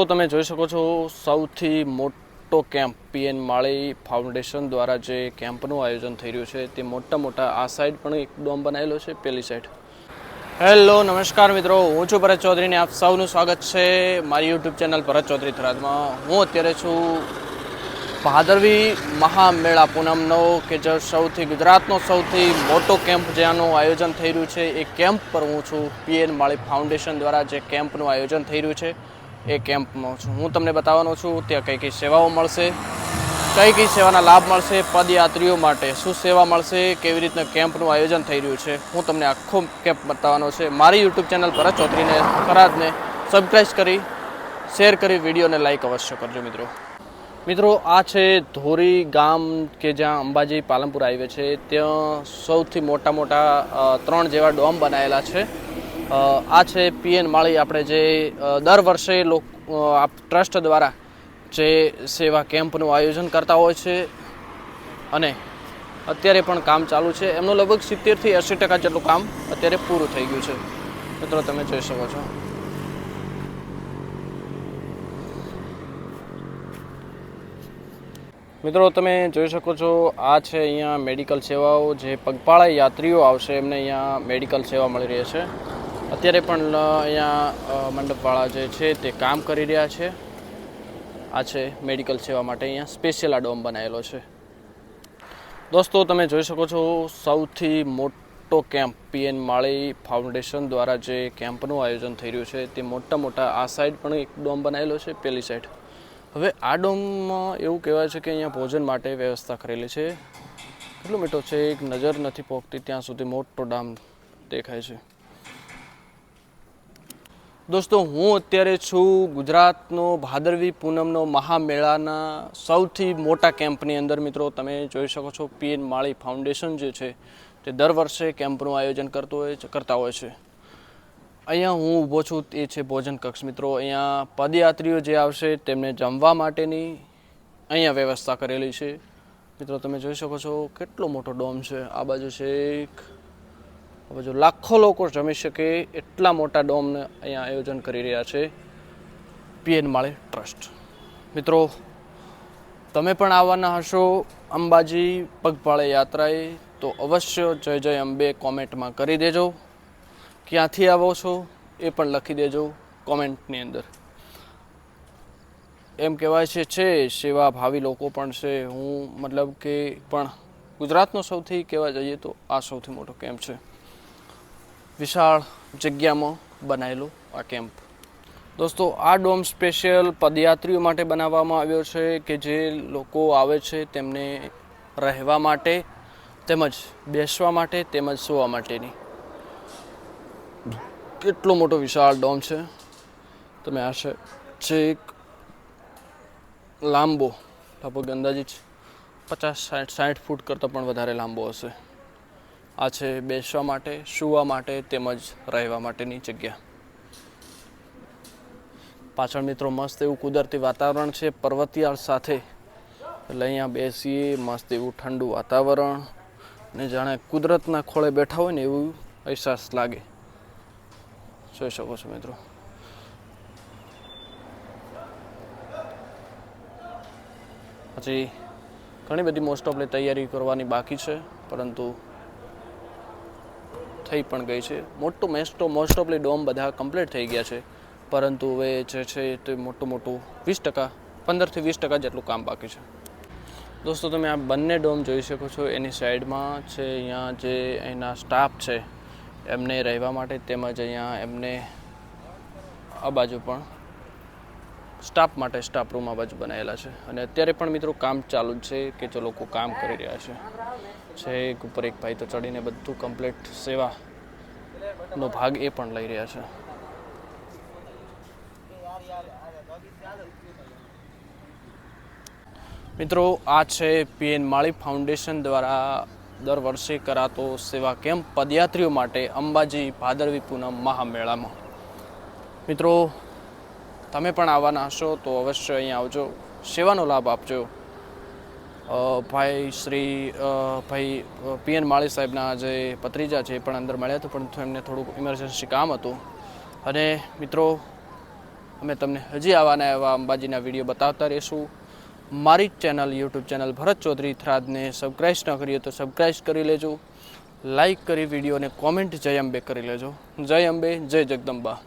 તો તમે જોઈ શકો છો, સૌથી મોટો કેમ્પ પીએન માળી ફાઉન્ડેશન દ્વારા જે કેમ્પનું આયોજન થઈ રહ્યું છે, તે મોટા મોટા આ સાઈડ પણ એક ડોમ બનાવેલો છે, પેલી સાઈડ. હેલો, નમસ્કાર મિત્રો. હું છું ભરત ચૌધરીને આપ સૌનું સ્વાગત છે મારી યુટ્યુબ ચેનલ ભરત ચૌધરી થરાદમાં. હું અત્યારે છું ભાદરવી મહામેળા પૂનમનો, કે જે સૌથી ગુજરાતનો સૌથી મોટો કેમ્પ જેનું આયોજન થઈ રહ્યું છે, એ કેમ્પ પર હું છું પીએન માળી ફાઉન્ડેશન દ્વારા જે કેમ્પનું આયોજન થઈ રહ્યું છે. એ કેમ્પમાં છું. હું તમને બતાવવાનો છું, ત્યાં કઈ કઈ સેવાઓ મળશે, કઈ કઈ સેવાના લાભ મળશે, પદયાત્રીઓ માટે શું સેવા મળશે, કેવી રીતના કેમ્પનું આયોજન થઈ રહ્યું છે, હું તમને આખો કેમ્પ બતાવવાનો છે. મારી યુટ્યુબ ચેનલ પર ચૌધરીને ખરાદને સબસ્ક્રાઈબ કરી શેર કરી, વિડીયોને લાઈક અવશ્ય કરજો મિત્રો. મિત્રો, આ છે ધોરી ગામ કે જ્યાં અંબાજી પાલનપુર હાઈવે છે. ત્યાં સૌથી મોટા મોટા ત્રણ જેવા ડોમ બનાવેલા છે. આ છે પીએન માળી. આપણે જે દર વર્ષે ટ્રસ્ટ દ્વારા જે સેવા કેમ્પનું આયોજન કરતા હોય છે અને અત્યારે પણ કામ ચાલુ છે. એમનું લગભગ સિત્તેરથી એંસી ટકા જેટલું કામ અત્યારે પૂરું થઈ ગયું છે. મિત્રો, તમે જોઈ શકો છો. મિત્રો, તમે જોઈ શકો છો, આ છે અહીંયા મેડિકલ સેવાઓ. જે પગપાળા યાત્રીઓ આવશે, એમને અહીંયા મેડિકલ સેવા મળી રહી છે. અત્યારે પણ અહીંયા મંડપવાળા જે છે તે કામ કરી રહ્યા છે. આ છે મેડિકલ સેવા માટે અહીંયા સ્પેશિયલ આ ડોમ બનાવેલો છે. દોસ્તો, તમે જોઈ શકો છો, સૌથી મોટો કેમ્પ પીએન માળી ફાઉન્ડેશન દ્વારા જે કેમ્પનું આયોજન થઈ રહ્યું છે, તે મોટા મોટા આ સાઈડ પણ એક ડોમ બનાવેલો છે, પેલી સાઈડ. હવે આ ડોમમાં એવું કહેવાય છે કે અહીંયા ભોજન માટે વ્યવસ્થા કરેલી છે. કેટલો મીઠો છે, એક નજર નથી પહોંચતી ત્યાં સુધી મોટો ડામ દેખાય છે. દોસ્તો, હું અત્યારે છું ગુજરાતનો ભાદરવી પૂનમનો મહામેળાના સૌથી મોટા કેમ્પની અંદર. મિત્રો, તમે જોઈ શકો છો, પીએન માળી ફાઉન્ડેશન જે છે, તે દર વર્ષે કેમ્પનું આયોજન કરતો હોય છે, કરતા હોય છે. અહીંયા હું ઊભો છું, એ છે ભોજન કક્ષ. મિત્રો, અહીંયા પદયાત્રીઓ જે આવશે, તેમને જમવા માટેની અહીંયા વ્યવસ્થા કરેલી છે. મિત્રો, તમે જોઈ શકો છો, કેટલો મોટો ડોમ છે. આ બાજુ છે એક આ જો લાખો લોકો જમી શકે એટલા મોટા ડોમને અહીંયા આયોજન કરી રહ્યા છે પીએન માળી ટ્રસ્ટ મિત્રો તમે પણ આવવાના હશો અંબાજી પગપાળે યાત્રાએ તો અવશ્ય જય જય અંબે કોમેન્ટમાં કરી દેજો ક્યાંથી આવો છો એ પણ લખી દેજો કોમેન્ટની અંદર। એમ કહેવાય છે છે, સેવા ભાવી લોકો પણ છે, હું મતલબ કે પણ ગુજરાતનો સૌથી કહેવા જઈએ તો આ સૌથી મોટો કેમ્પ છે. વિશાળ જગ્યામાં બનાવેલો આ કેમ્પ. દોસ્તો, આ ડોમ સ્પેશિયલ પદયાત્રીઓ માટે બનાવવામાં આવ્યો છે કે જે લોકો આવે છે તેમને રહેવા માટે, તેમજ બેસવા માટે, તેમજ સુવા માટેની. કેટલો મોટો વિશાળ ડોમ છે. તમે આ છે એક લાંબો, લગભગ અંદાજિત પચાસ, સાઠ સાઠ ફૂટ કરતાં પણ વધારે લાંબો હશે. આ છે બેસવા માટે, સૂવા માટે તેમજ રહેવા માટેની જગ્યા. પાછળ મિત્રો મસ્ત એવું કુદરતી વાતાવરણ છે, પર્વતિયાળ સાથે. એટલે અહીંયા બેસીએ, મસ્ત એવું ઠંડુ વાતાવરણ. ને જાણે કુદરતના ખોળે બેઠા હોય ને એવું અહેસાસ લાગે. જોઈ શકો છો મિત્રો. પછી ઘણી બધી મોસ્ટ ઓફલી તૈયારી કરવાની બાકી છે, પરંતુ થઈ પણ ગઈ છે. મોટું મેસ્ટો મોસ્ટ ઓફલી ડોમ બધા કમ્પ્લીટ થઈ ગયા છે. પરંતુ હવે જે છે તે મોટું મોટું વીસ ટકા, પંદરથી વીસ ટકા જેટલું કામ બાકી છે. દોસ્તો, તમે આ બંને ડોમ જોઈ શકો છો. એની સાઈડમાં છે અહીંયા જે અહીંના સ્ટાફ છે, એમને રહેવા માટે તેમજ અહીંયા એમને આ બાજુ પણ સ્ટાફ માટે સ્ટાફ રૂમ આવા જ બનાવેલા છે. અને અત્યારે પણ મિત્રો કામ ચાલુ જ છે કે જે લોકો કામ કરી રહ્યા છે. છે એક ઉપર એક ભાઈ તો ચડીને બધું કમ્પ્લીટ સેવાનો ભાગ એ પણ લઈ રહ્યા છે. મિત્રો આ છે પીએન માળી ફાઉન્ડેશન દ્વારા દર વર્ષે કરાતો સેવા કેમ્પ પદયાત્રીઓ માટે અંબાજી ભાદરવી પૂનમ મહામેળામાં. મિત્રો તમે પણ આવવાના હશો, તો અવશ્ય અહીંયા આવજો. સેવાનો લાભ આપજો. ભાઈ શ્રી ભાઈ પીએન માળી સાહેબના જે પત્રીજા છે એ પણ અંદર મળ્યા હતા, પરંતુ એમને થોડુંક ઇમરજન્સી કામ હતું. અને મિત્રો, અમે તમને હજી આવાના એવા અંબાજીના વીડિયો બતાવતા રહીશું. મારી channel, YouTube channel Bharat Chaudhary થરાદને subscribe ન કરીએ તો સબસ્ક્રાઈબ કરી લેજો. લાઈક કરી વિડીયોને કોમેન્ટ જય અંબે કરી લેજો. જય અંબે, જય જગદંબા.